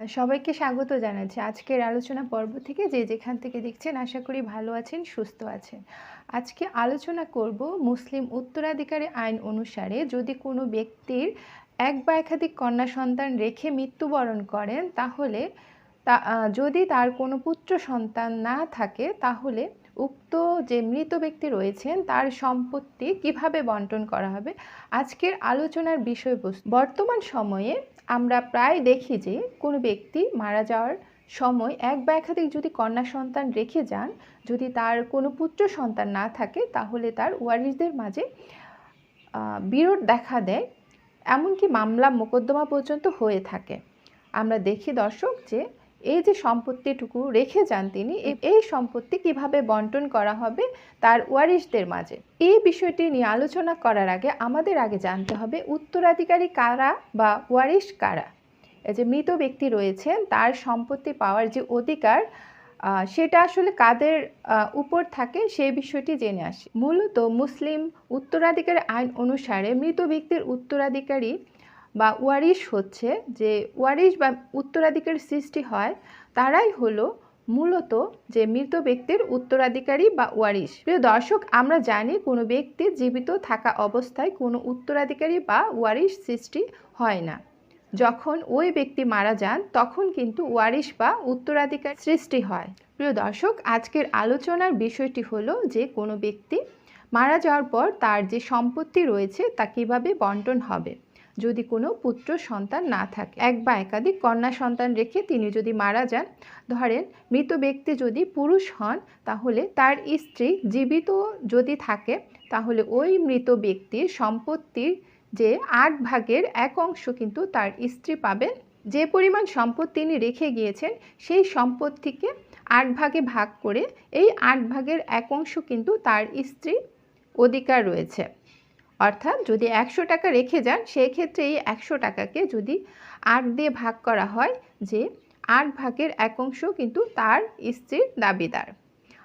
সবাইকে স্বাগত জানাচ্ছি। আজকের আলোচনা পর্ব থেকে যে যেখান থেকে দেখছেন আশা করি ভালো আছেন, সুস্থ আছেন। আজকে আলোচনা করব মুসলিম উত্তরাধিকারী আইন অনুসারে যদি কোনো ব্যক্তির এক বা একাধিক কন্যা সন্তান রেখে মৃত্যুবরণ করেন, তাহলে তা যদি তার কোনো পুত্র সন্তান না থাকে, তাহলে উক্ত যে মৃত ব্যক্তি রয়েছেন, তার সম্পত্তি কীভাবে বন্টন করা হবে? আজকের আলোচনার বিষয়বস্তু, বর্তমান সময়ে আমরা প্রায় দেখি যে কোনো ব্যক্তি মারা যাওয়ার সময় এক বা একাধিক যদি কন্যা সন্তান রেখে যান, যদি তার কোনো পুত্র সন্তান না থাকে, তাহলে তার ওয়ারিসদের মাঝে বিরোধ দেখা দেয়। এমনকি মামলা মোকদ্দমা পর্যন্ত হয়ে থাকে। আমরা দেখি দর্শক যে এই যে সম্পত্তিটুকু রেখে যান তিনি এই সম্পত্তি কীভাবে বন্টন করা হবে তার ওয়ারিশদের মাঝে? এই বিষয়টি নিয়ে আলোচনা করার আগে আমাদের আগে জানতে হবে উত্তরাধিকারী কারা বা ওয়ারিশ কারা? এই যে মৃত ব্যক্তি রয়েছেন, তার সম্পত্তি পাওয়ার যে অধিকার সেটা আসলে কাদের উপর থাকে সেই বিষয়টি জেনে আসি। মূলত মুসলিম উত্তরাধিকারী আইন অনুসারে মৃত ব্যক্তির উত্তরাধিকারী বা ওয়ারিশ হচ্ছে যে ওয়ারিশ বা উত্তরাধিকার সৃষ্টি হয়, তারাই হলো মূলত যে মৃত ব্যক্তির উত্তরাধিকারী বা ওয়ারিশ। প্রিয় দর্শক, আমরা জানি কোনো ব্যক্তি জীবিত থাকা অবস্থায় কোনো উত্তরাধিকারী বা ওয়ারিশ সৃষ্টি হয় না। যখন ওই ব্যক্তি মারা যান, তখন কিন্তু ওয়ারিশ বা উত্তরাধিকার সৃষ্টি হয়। প্রিয় দর্শক, আজকের আলোচনার বিষয়টি হলো যে কোনো ব্যক্তি মারা যাওয়ার পর তার যে সম্পত্তি রয়েছে, তা কীভাবে বন্টন হবে। যদি কোনো পুত্র সন্তান না থাকে। এক বা একাধিক কন্যা সন্তান রেখে তিনি যদি মারা যান, ধরেন মৃত ব্যক্তি যদি পুরুষ হন, তাহলে তার স্ত্রী জীবিত যদি থাকে, তাহলে ওই মৃত ব্যক্তির সম্পত্তির যে আট ভাগের এক অংশ কিন্তু তার স্ত্রী পাবেন। যে পরিমাণ সম্পদ তিনি রেখে গিয়েছেন, সেই সম্পত্তিকে আট ভাগে ভাগ করে এই আট ভাগের এক অংশ কিন্তু তার স্ত্রী অধিকার রয়েছে। অর্থাৎ যদি একশো টাকা রেখে যান সেই ক্ষেত্রে এই একশো টাকাকে যদি আট দিয়ে ভাগ করা হয়, যে আট ভাগের এক অংশ কিন্তু তার স্ত্রীর দাবিদার।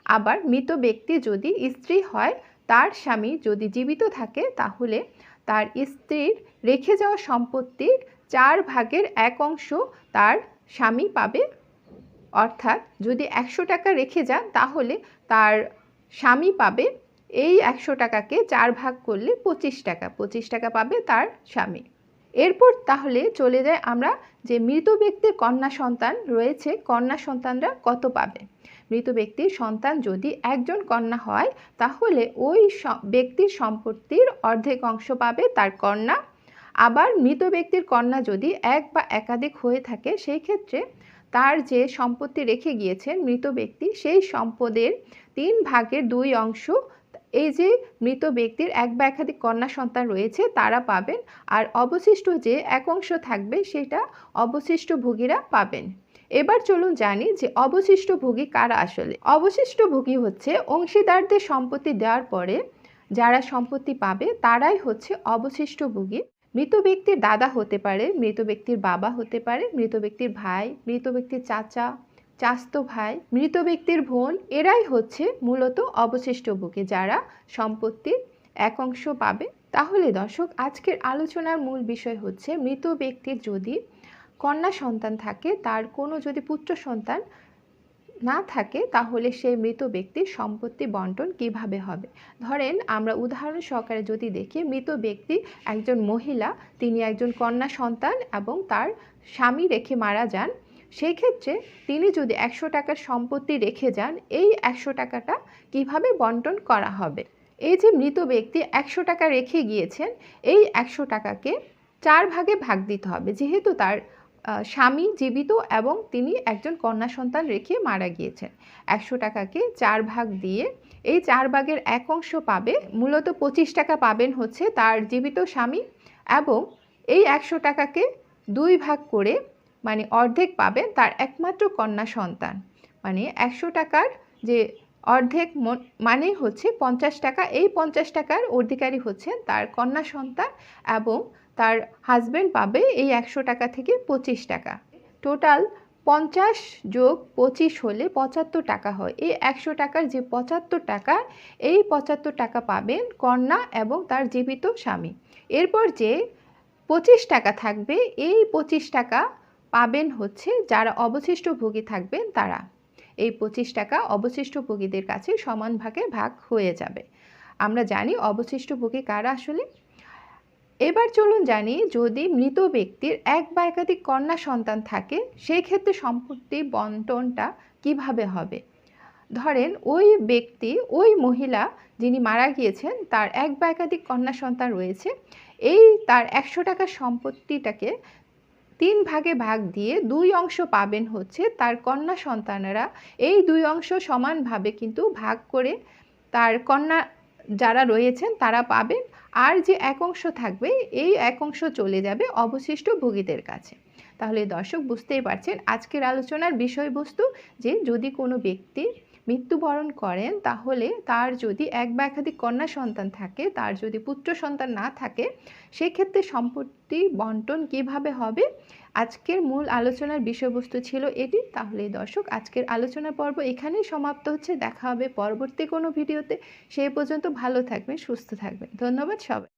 আবার মৃত ব্যক্তি যদি স্ত্রী হয়, তার স্বামী যদি জীবিত থাকে, তাহলে তার স্ত্রীর রেখে যাওয়া সম্পত্তির চার ভাগের এক অংশ তার স্বামী পাবে। অর্থাৎ যদি একশো টাকা রেখে যান, তাহলে তার স্বামী পাবে এই একশো টাকাকে চার ভাগ করলে পঁচিশ টাকা পঁচিশ টাকা পাবে তার স্বামী। এরপর তাহলে চলে যায় আমরা যে মৃত ব্যক্তির কন্যা সন্তান রয়েছে, কন্যা সন্তানরা কত পাবে? মৃত ব্যক্তির সন্তান যদি একজন কন্যা হয়, তাহলে ওই ব্যক্তির সম্পত্তির অর্ধেক অংশ পাবে তার কন্যা। আবার মৃত ব্যক্তির কন্যা যদি এক বা একাধিক হয়ে থাকে, সেই ক্ষেত্রে তার যে সম্পত্তি রেখে গিয়েছেন মৃত ব্যক্তি, সেই সম্পদের তিন ভাগের দুই অংশ এই যে মৃত ব্যক্তির এক বা একাধিক কন্যা সন্তান রয়েছে, তারা পাবেন। আর অবশিষ্ট যে এক অংশ থাকবে, সেটা অবশিষ্ট ভোগীরা পাবেন। এবার চলুন জানি যে অবশিষ্ট ভোগী কারা আসলে? অবশিষ্ট ভোগী হচ্ছে অংশীদারদের সম্পত্তি দেওয়ার পরে যারা সম্পত্তি পাবে, তারাই হচ্ছে অবশিষ্ট ভোগী। মৃত ব্যক্তির দাদা হতে পারে, মৃত ব্যক্তির বাবা হতে পারে, মৃত ব্যক্তির ভাই, মৃত ব্যক্তির চাচা চাস্তো ভাই, মৃত ব্যক্তির বোন এরাই হচ্ছে মূলত অবশিষ্ট বুকে। যারা সম্পত্তির এক অংশ পাবে, তাহলে দর্শক, আজকের আলোচনার মূল বিষয় হচ্ছে মৃত ব্যক্তির যদি কন্যা সন্তান থাকে, তার কোনো যদি পুত্র সন্তান না থাকে, তাহলে সেই মৃত ব্যক্তির সম্পত্তি বন্টন কীভাবে হবে? ধরেন, আমরা উদাহরণ সহকারে যদি দেখি, মৃত ব্যক্তি একজন মহিলা, তিনি একজন কন্যা সন্তান এবং তার স্বামী রেখে মারা যান সেই ক্ষেত্রে তিনি যদি একশো টাকার সম্পত্তি রেখে যান, এই একশো টাকাটা কীভাবে বন্টন করা হবে? এই যে মৃত ব্যক্তি একশো টাকা রেখে গিয়েছেন, এই একশো টাকাকে চার ভাগে ভাগ দিতে হবে। যেহেতু তার স্বামী জীবিত এবং তিনি একজন কন্যা সন্তান রেখে মারা গিয়েছেন। একশো টাকাকে চার ভাগ দিয়ে এই চার ভাগের এক অংশ পাবে, মূলত পঁচিশ টাকা পাবেন হচ্ছে তার জীবিত স্বামী এবং এই একশো টাকাকে দুই ভাগ করে মানে অর্ধেক পাবেন তার একমাত্র কন্যা সন্তান। মানে একশো টাকার যে অর্ধেক মন- হচ্ছে পঞ্চাশ টাকা। এই পঞ্চাশ টাকার অধিকারী হচ্ছেন তার কন্যা সন্তান এবং তার হাজব্যান্ড পাবে এই একশো টাকা থেকে পঁচিশ টাকা। টোটাল পঞ্চাশ যোগ পঁচিশ হলে পঁচাত্তর টাকা হয়। এই একশো টাকার যে পঁচাত্তর টাকা, এই পঁচাত্তর টাকা পাবেন কন্যা এবং তার জীবিত স্বামী। এরপর যে পঁচিশ টাকা থাকবে, এই পঁচিশ টাকা পাবেন হচ্ছে যারা অবশিষ্ট ভোগী থাকবেন তারা। এই পঁচিশ টাকা অবশিষ্ট ভোগীদের কাছে সমান ভাগে ভাগ হয়ে যাবে। আমরা জানি অবশিষ্ট ভোগী কারা আসলে? এবার চলুন জানি যদি মৃত ব্যক্তির এক বা একাধিক কন্যা সন্তান থাকে, সেই ক্ষেত্রে সম্পত্তি বন্টনটা কীভাবে হবে? ধরেন ওই ব্যক্তি, ওই মহিলা যিনি মারা গিয়েছেন, তার এক বা একাধিক কন্যা সন্তান রয়েছে, এই তার একশো টাকার সম্পত্তিটাকে তিন ভাগে ভাগ দিয়ে দুই অংশ পাবেন হচ্ছে তার কন্যা সন্তানেরা। এই দুই অংশ সমানভাবে কিন্তু ভাগ করে তার কন্যা যারা রয়েছেন তারা পাবেন। আর যে এক অংশ থাকবে, এই এক অংশ চলে যাবে অবশিষ্ট ভোগীদের কাছে। তাহলে দর্শক বুঝতেই পারছেন, আজকের আলোচনার বিষয়বস্তু যে যদি কোনো ব্যক্তি মৃত্যুবরণ করেন, তাহলে তার যদি এক বা একাধিক কন্যা সন্তান থাকে, তার যদি পুত্র সন্তান না থাকে, সেক্ষেত্রে সম্পত্তি বন্টন কীভাবে হবে? আজকের মূল আলোচনার বিষয়বস্তু ছিল এটি। তাহলে দর্শক, আজকের আলোচনা পর্ব এখানেই সমাপ্ত হচ্ছে। দেখা হবে পরবর্তী কোনো ভিডিওতে। সেই পর্যন্ত ভালো থাকবেন, সুস্থ থাকবেন। ধন্যবাদ সবাই।